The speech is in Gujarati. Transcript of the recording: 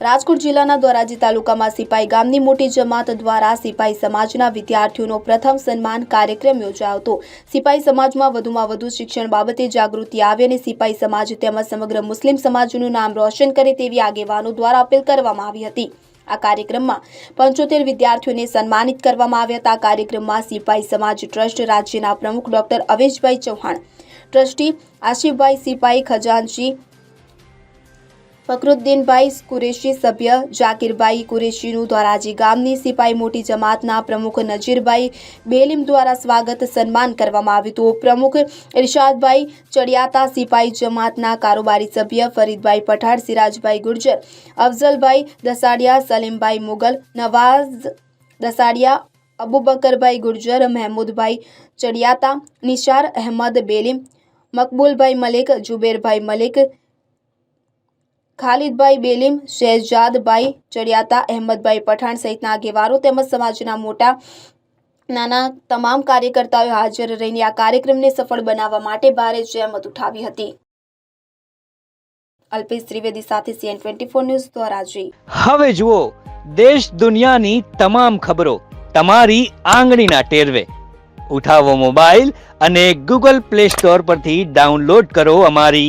રાજકોટ જિલ્લાના ધોરાજી તાલુકામાં સિપાઈ ગામની મોટી જમાત દ્વારા સિપાઈ સમાજના વિદ્યાર્થીઓનો પ્રથમ સન્માન કાર્યક્રમ યોજાયો હતો. સિપાઈ સમાજમાં વધુમાં વધુ શિક્ષણ બાબતે જાગૃતિ આવે અને સિપાઈ સમાજ તેમજ સમગ્ર મુસ્લિમ સમાજનું નામ રોશન કરે તેવી આગેવાનો દ્વારા અપીલ કરવામાં આવી હતી. આ કાર્યક્રમમાં પંચોતેર વિદ્યાર્થીઓને સન્માનિત કરવામાં આવ્યા હતા. આ કાર્યક્રમમાં સિપાઈ સમાજ ટ્રસ્ટ રાજ્યના પ્રમુખ ડોક્ટર અવેશભાઈ ચૌહાણ, ટ્રસ્ટી આશિફભાઈ સિપાઈ ખજાનચી ફકરુદ્દીનભાઈ કુરેશી સભ્ય, જાકીરભાઈ કુરેશીનું ધોરાજી ગામની સિપાઈ મોટી જમાતના પ્રમુખ નજીરભાઈ બેલીમ દ્વારા સ્વાગત સન્માન કરવામાં આવ્યું હતું. પ્રમુખ ઇરશાદભાઈ ચડિયાતા સિપાઈ જમાતના કારોબારી સભ્ય ફરીદભાઈ પઠાણ, સિરાજભાઈ ગુર્જર, અફઝલભાઈ દસાડિયા, સલીમભાઈ મુગલ, નવાઝ દસાડિયા, અબુબકરભાઈ ગુર્જર, મહેમૂદભાઈ ચડિયાતા, નિશાર અહેમદ બેલીમ, મકબૂલભાઈ મલિક, જુબેરભાઈ મલિક ખાલિદભાઈ બેલીમ, શહેજાદભાઈ ચડિયાતા, અહેમદભાઈ પઠાણ સહિતના આગેવાનો તેમજ સમાજના મોટા નાના તમામ કાર્યકર્તાઓએ હાજર રહીને આ કાર્યક્રમને સફળ બનાવવા માટે ભારે જહેમત ઉઠાવી હતી. અલ્પેશ ત્રિવેદી સાથે CN twenty four news Dhoraji હવે જુઓ, દેશ દુનિયાની તમામ ખબરો તમારી આંગળીના ટેરવે. ઉઠાવો મોબાઈલ અને ગૂગલ પ્લે સ્ટોર પરથી ડાઉનલોડ કરો અમારી